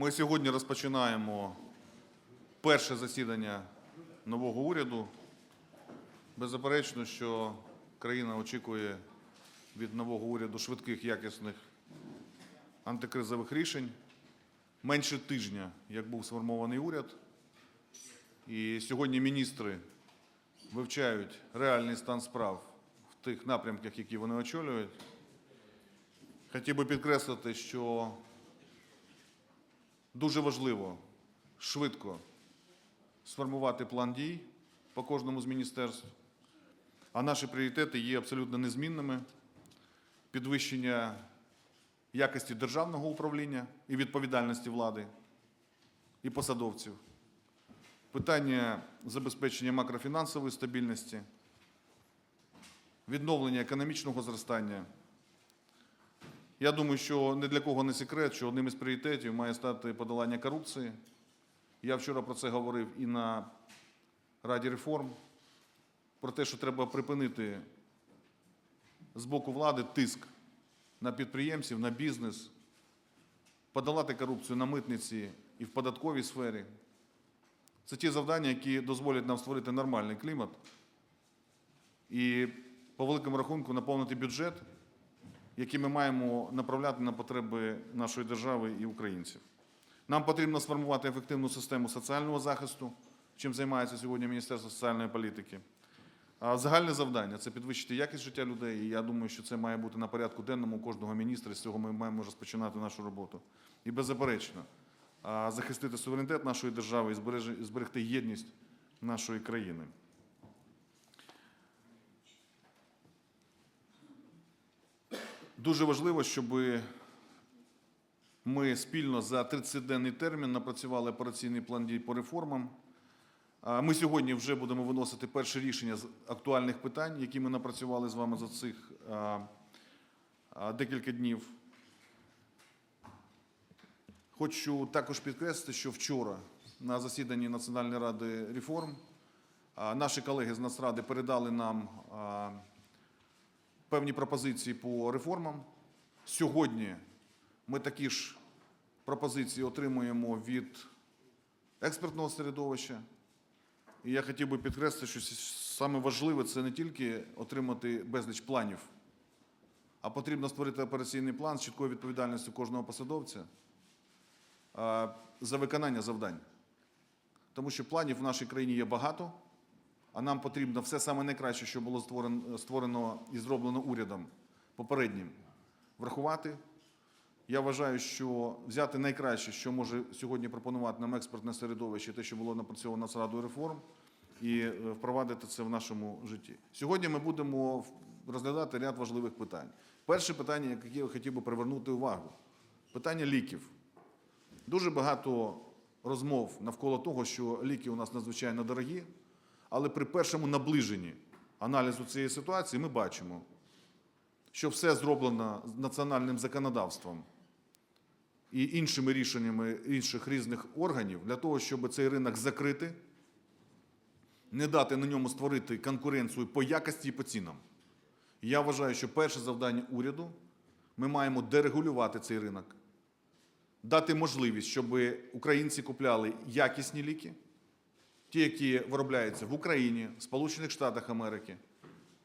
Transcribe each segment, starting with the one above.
Ми сьогодні розпочинаємо перше засідання нового уряду. Беззаперечно, що країна очікує від нового уряду швидких, якісних антикризових рішень. Менше тижня, як був сформований уряд, і сьогодні міністри вивчають реальний стан справ в тих напрямках, які вони очолюють. Хотів би підкреслити, що дуже важливо швидко сформувати план дій по кожному з міністерств, а наші пріоритети є абсолютно незмінними. Підвищення якості державного управління і відповідальності влади і посадовців, питання забезпечення макрофінансової стабільності, відновлення економічного зростання. Я думаю, що не для кого не секрет, що одним із пріоритетів має стати подолання корупції. Я вчора про це говорив і на Раді реформ, про те, що треба припинити з боку влади тиск на підприємців, на бізнес, подолати корупцію на митниці і в податковій сфері. Це ті завдання, які дозволять нам створити нормальний клімат і, по великому рахунку, наповнити бюджет, який ми маємо направляти на потреби нашої держави і українців. Нам потрібно сформувати ефективну систему соціального захисту, чим займається сьогодні Міністерство соціальної політики. Загальне завдання це підвищити якість життя людей. І я думаю, що це має бути на порядку денному кожного міністра. З цього ми маємо розпочинати нашу роботу. І беззаперечно захистити суверенітет нашої держави і зберегти єдність нашої країни. Дуже важливо, щоб ми спільно за 30-денний термін напрацювали операційний план дій по реформам. Ми сьогодні вже будемо виносити перше рішення з актуальних питань, які ми напрацювали з вами за цих декілька днів. Хочу також підкреслити, що вчора на засіданні Національної ради реформ наші колеги з Нацради передали нам певні пропозиції по реформам. Сьогодні ми такі ж пропозиції отримуємо від експертного середовища. І я хотів би підкреслити, що саме важливе це не тільки отримати безліч планів, а потрібно створити операційний план з чіткою відповідальністю кожного посадовця за виконання завдань. Тому що планів в нашій країні є багато, а нам потрібно все саме найкраще, що було створено, створено і зроблено урядом попереднім, врахувати. Я вважаю, що взяти найкраще, що може сьогодні пропонувати нам експертне середовище, те, що було напрацьовано Нацрадою реформ, і е, впровадити це в нашому житті. Сьогодні ми будемо розглядати ряд важливих питань. Перше питання, яке я хотів би привернути увагу, питання ліків. Дуже багато розмов навколо того, що ліки у нас надзвичайно дорогі, але при першому наближенні аналізу цієї ситуації ми бачимо, що все зроблено національним законодавством і іншими рішеннями інших різних органів для того, щоб цей ринок закрити, не дати на ньому створити конкуренцію по якості і по цінам. Я вважаю, що перше завдання уряду ми маємо дерегулювати цей ринок, дати можливість, щоб українці купляли якісні ліки, ті, які виробляються в Україні, Сполучених Штатах Америки,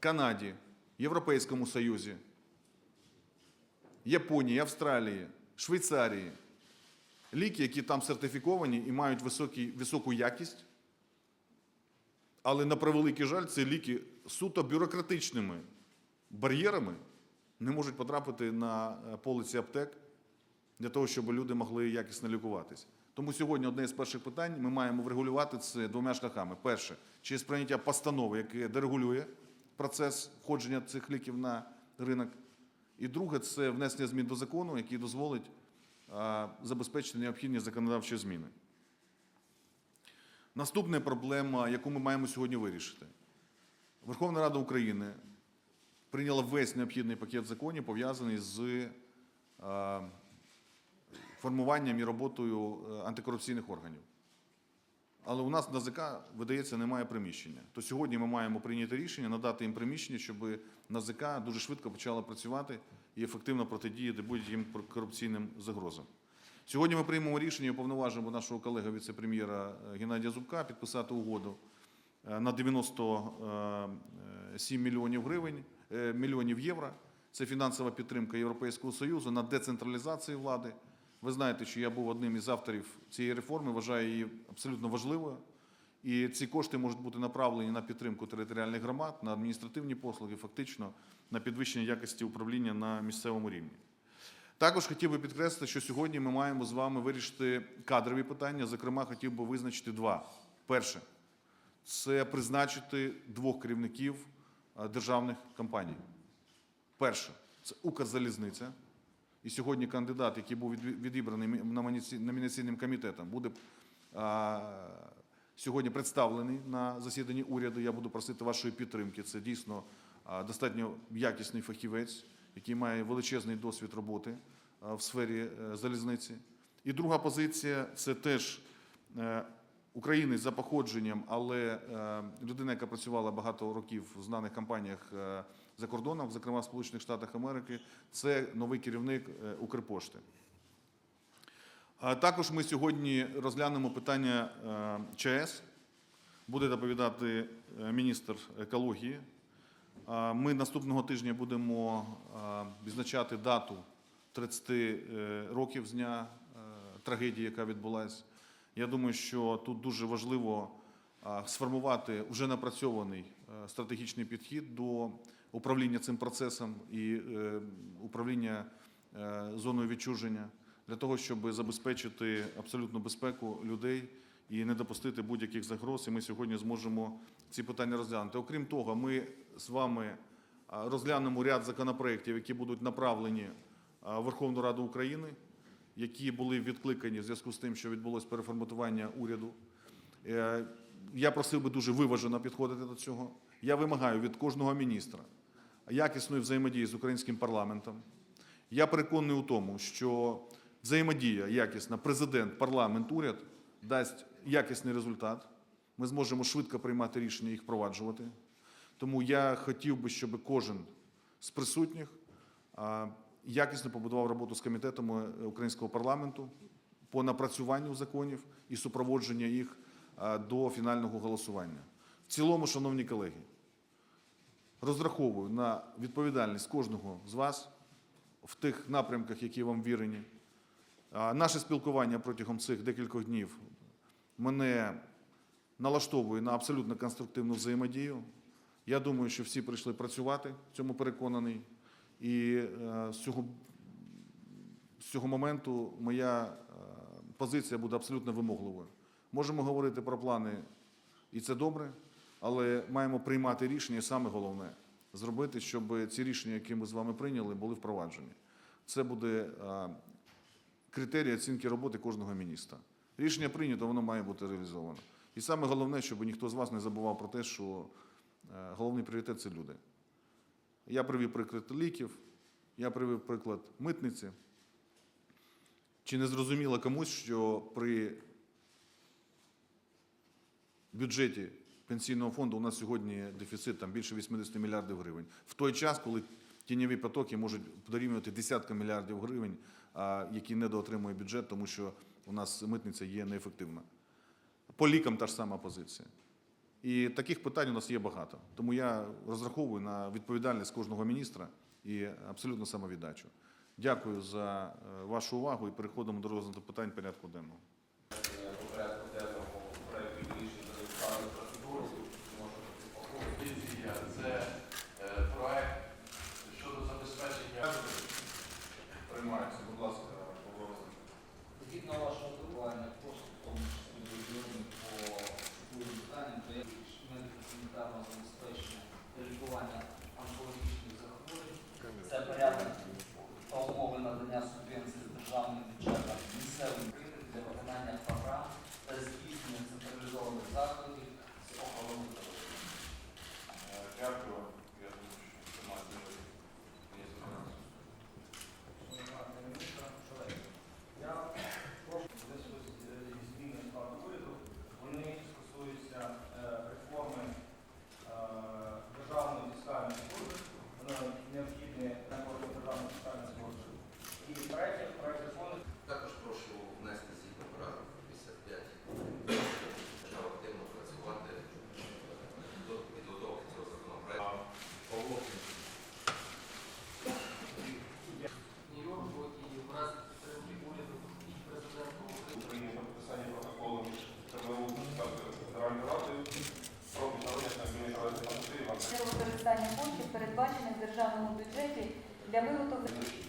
Канаді, Європейському Союзі, Японії, Австралії, Швейцарії. Ліки, які там сертифіковані і мають високі, високу якість, але на превеликий жаль, ці ліки суто бюрократичними бар'єрами не можуть потрапити на е, полиці аптек для того, щоб люди могли якісно лікуватись. Тому сьогодні одне з перших питань ми маємо врегулювати це двома шляхами. Перше, через прийняття постанови, яке дерегулює процес входження цих ліків на ринок. І друге, це внесення змін до закону, який дозволить забезпечити необхідні законодавчі зміни. Наступна проблема, яку ми маємо сьогодні вирішити. Верховна Рада України прийняла весь необхідний пакет законів, пов'язаний з формуванням і роботою е, антикорупційних органів. Але у нас НАЗК, видається, немає приміщення. То сьогодні ми маємо прийняти рішення, надати їм приміщення, щоб НАЗК дуже швидко почала працювати і ефективно протидіяти будь-яким корупційним загрозам. Сьогодні ми приймемо рішення і уповноважимо нашого колегу віце-прем'єра е, Геннадія Зубка підписати угоду е, на 97 мільйонів гривень, мільйонів євро. Це фінансова підтримка Європейського Союзу на децентралізацію влади. Ви знаєте, що я був одним із авторів цієї реформи, вважаю її абсолютно важливою. І ці кошти можуть бути направлені на підтримку територіальних громад, на адміністративні послуги, фактично на підвищення якості управління на місцевому рівні. Також хотів би підкреслити, що сьогодні ми маємо з вами вирішити кадрові питання. Зокрема, хотів би визначити два. Перше це призначити двох керівників державних компаній. Перше це Укрзалізниця. І сьогодні кандидат, який був відібраний мі- номінаційним комітетом, буде сьогодні представлений на засіданні уряду. Я буду просити вашої підтримки. Це дійсно достатньо якісний фахівець, який має величезний досвід роботи в сфері е, залізниці. І друга позиція це теж е, українець за походженням, але е, людина, яка працювала багато років в знаних компаніях за кордоном, зокрема в Сполучених Штатах Америки, це новий керівник е, Укрпошти. Також ми сьогодні розглянемо питання е, ЧАЕС. Буде доповідати е, міністр екології. Ми наступного тижня будемо відзначати дату 30 е, років з дня трагедії, яка відбулася. Я думаю, що тут дуже важливо сформувати вже напрацьований е, стратегічний підхід до управління цим процесом і е, управління е, зоною відчуження для того, щоб забезпечити абсолютну безпеку людей і не допустити будь-яких загроз. І ми сьогодні зможемо ці питання розглянути. Окрім того, ми з вами розглянемо ряд законопроєктів, які будуть направлені в Верховну Раду України, які були відкликані в зв'язку з тим, що відбулось переформатування уряду. Е, Я просив би дуже виважено підходити до цього. Я вимагаю від кожного міністра якісної взаємодії з українським парламентом. Я переконаний у тому, що взаємодія якісна президент, парламент, уряд дасть якісний результат. Ми зможемо швидко приймати рішення їх впроваджувати. Тому я хотів би, щоб кожен з присутніх якісно побудував роботу з комітетами українського парламенту по напрацюванню законів і супроводження їх до фінального голосування. В цілому, шановні колеги, розраховую на відповідальність кожного з вас в тих напрямках, які вам вірені. Наше спілкування протягом цих декількох днів мене налаштовує на абсолютно конструктивну взаємодію. Я думаю, що всі прийшли працювати, в цьому переконаний. І е, з цього, з цього моменту моя е, позиція буде абсолютно вимогливою. Можемо говорити про плани, і це добре, але маємо приймати рішення, і саме головне зробити, щоб ці рішення, які ми з вами прийняли, були впроваджені. Це буде е, критерій оцінки роботи кожного міністра. Рішення прийнято, воно має бути реалізовано. І саме головне, щоб ніхто з вас не забував про те, що е, головний пріоритет це люди. Я привів приклад ліків, я привів приклад митниці. Чи не зрозуміло комусь, що при бюджеті пенсійного фонду у нас сьогодні дефіцит там більше 80 мільярдів гривень. В той час, коли тіньові потоки можуть дорівнювати десятка мільярдів гривень, які недоотримує бюджет, тому що у нас митниця є неефективна. По лікам та ж сама позиція. І таких питань у нас є багато. Тому я розраховую на відповідальність кожного міністра і абсолютно самовіддачу. Дякую за е, вашу увагу і переходимо до розгляду питань порядку денного. по порядку денному проєкту рішення за депутатською процедурою. Можна Позиція це е, проект щодо забезпечення. Приймається, будь ласка, Павло Згідно вашого требування, просто в тому числі регіоні по цим питанням, то є медико санітарного забезпечення та лікування онкологічних захворювань. Це порядок та умови надання субвенції з державного бюджету місцевим для виконання agora eu estou vendo.